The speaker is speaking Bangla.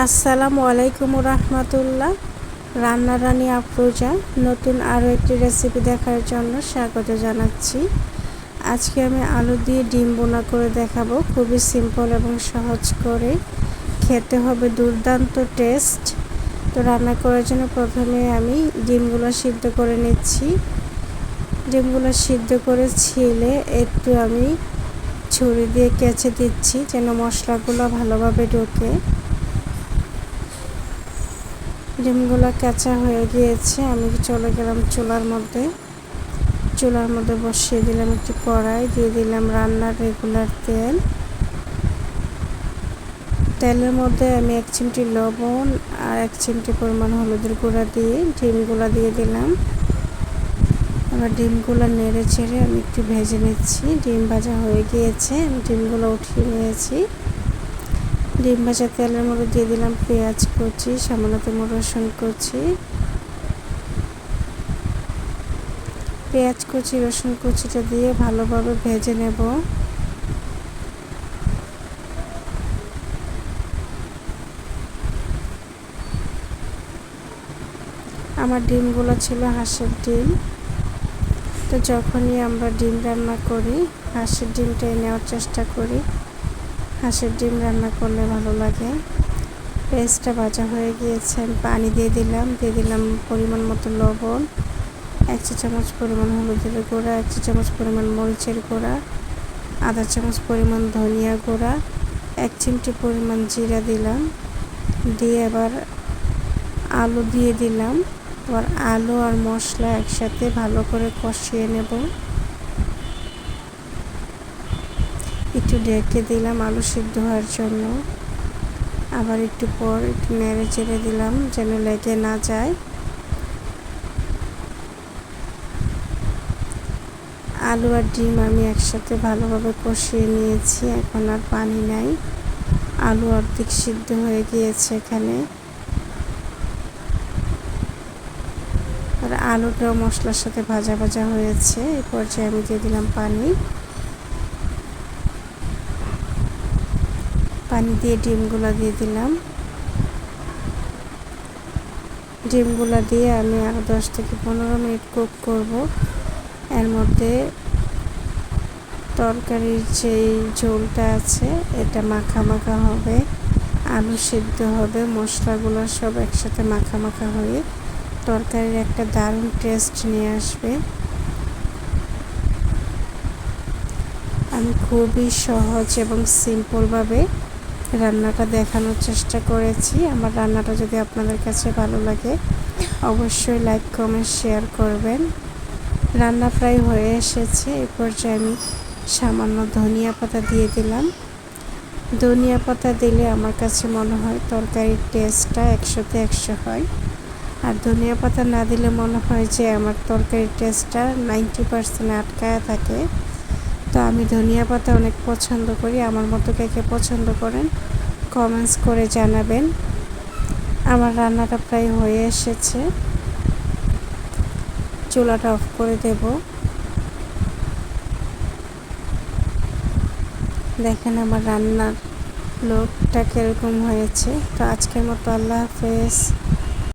আসসালামু আলাইকুম রহমতুল্লাহ। রান্না রানী আফরোজা, নতুন আরও একটি রেসিপি দেখার জন্য স্বাগত জানাচ্ছি। আজকে আমি আলু দিয়ে ডিম বোনা করে দেখাবো, খুবই সিম্পল এবং সহজ করে। খেতে হবে দুর্দান্ত টেস্ট তো রান্না করার জন্য প্রথমে আমি ডিমগুলো সিদ্ধ করে নিচ্ছি। ডিমগুলো সিদ্ধ করে ছিলে একটু আমি ছুরি দিয়ে কেচে দিচ্ছি, যেন মশলাগুলো ভালোভাবে ঢোকে। ডিমগুলো কাঁচা হয়ে গিয়েছে, আমি চলে গেলাম চুলার মধ্যে। চুলার মধ্যে বসিয়ে দিলাম একটি কড়াই, দিয়ে দিলাম রান্নার রেগুলার তেল। তেলের মধ্যে আমি এক চিমটি লবণ আর এক চিমটি পরিমাণ হলুদের গুঁড়া দিয়ে ডিমগুলো দিয়ে দিলাম। আবার ডিমগুলো নেড়ে ছেড়ে আমি একটু ভেজে নিচ্ছি। ডিম ভাজা হয়ে গিয়েছে, আমি ডিমগুলো উঠিয়ে নিয়েছি। ডিম ভাজা তেলের মধ্যে দিয়ে দিলাম পেঁয়াজ কুচি সামান্যতম রসুন কুচি। পেঁয়াজ কুচি, রসুন কুচিটা দিয়ে ভালোভাবে ভেজে নেব। আমার ডিমগুলো ছিল হাঁসের ডিম। তো যখনই আমরা ডিম রান্না করি, হাঁসের ডিমটাই নেওয়ার চেষ্টা করি। হাঁসের ডিম রান্না করলে ভালো লাগে। পেস্টটা ভাজা হয়ে গিয়েছে পানি দিয়ে দিলাম দিয়ে দিলাম পরিমাণ মতো লবণ, এক চা চামচ পরিমাণ হলুদের গুঁড়া, এক চা চামচ পরিমাণ মরিচের গুঁড়া, আধা চামচ পরিমাণ ধনিয়া গুঁড়া, এক চিমটি পরিমাণ জিরা দিলাম, দিয়ে এবার আলু দিয়ে দিলাম। এবার আলু আর মশলা একসাথে ভালো করে কষিয়ে নেব। একটু ডেকে দিলাম আলু সিদ্ধ হওয়ার জন্য। আবার একটু পর একটু নেড়ে চেড়ে দিলাম যেন লেগে না যায়। আলু আর ডিম আমি একসাথে ভালোভাবে কষিয়ে নিয়েছি, এখন আর পানি নাই। আলু অর্ধেক সিদ্ধ হয়ে গিয়েছে এখানে। আর আলুটাও মশলার সাথে ভাজা ভাজা হয়েছে এই পর্যায়ে আমি দিয়ে দিলাম পানি। পানি দিয়ে ডিমগুলো দিয়ে দিলাম। ডিমগুলো দিয়ে আমি আর দশ থেকে পনেরো মিনিট কুক করব। এর মধ্যে তরকারির যেই ঝোলটা আছে, এটা মাখা মাখা হবে, আলু সিদ্ধ হবে, মশলাগুলো সব একসাথে মাখা মাখা হয়ে তরকারির একটা দারুণ টেস্ট নিয়ে আসবে। আমি খুবই সহজ এবং সিম্পলভাবে রান্নাটা দেখানোর চেষ্টা করেছি। আমার রান্নাটা যদি আপনাদের কাছে ভালো লাগে, অবশ্যই লাইক কমেন্ট শেয়ার করবেন। রান্না প্রায় হয়ে এসেছে। এই পর্যায়ে আমি সামান্য ধনিয়া পাতা দিয়ে দিলাম। ধনিয়া পাতা দিলে আমার কাছে মনে হয় তরকারির টেস্টটা একশোতে একশো হয়। আর ধনিয়া পাতা না দিলে মনে হয় যে আমার তরকারির টেস্টটা নাইনটি পার্সেন্ট আটকায়া থাকে। তো আমি ধনিয়া পাতা অনেক পছন্দ করি। আমার মতো কে কে পছন্দ করেন কমেন্টস করে জানাবেন। আমার রান্নাটা প্রায় হয়ে এসেছে। চুলাটা অফ করে দেব। দেখেন আমার রান্নার লোকটা কীরকম হয়েছে। তো আজকের মতো আল্লাহ হাফেজ।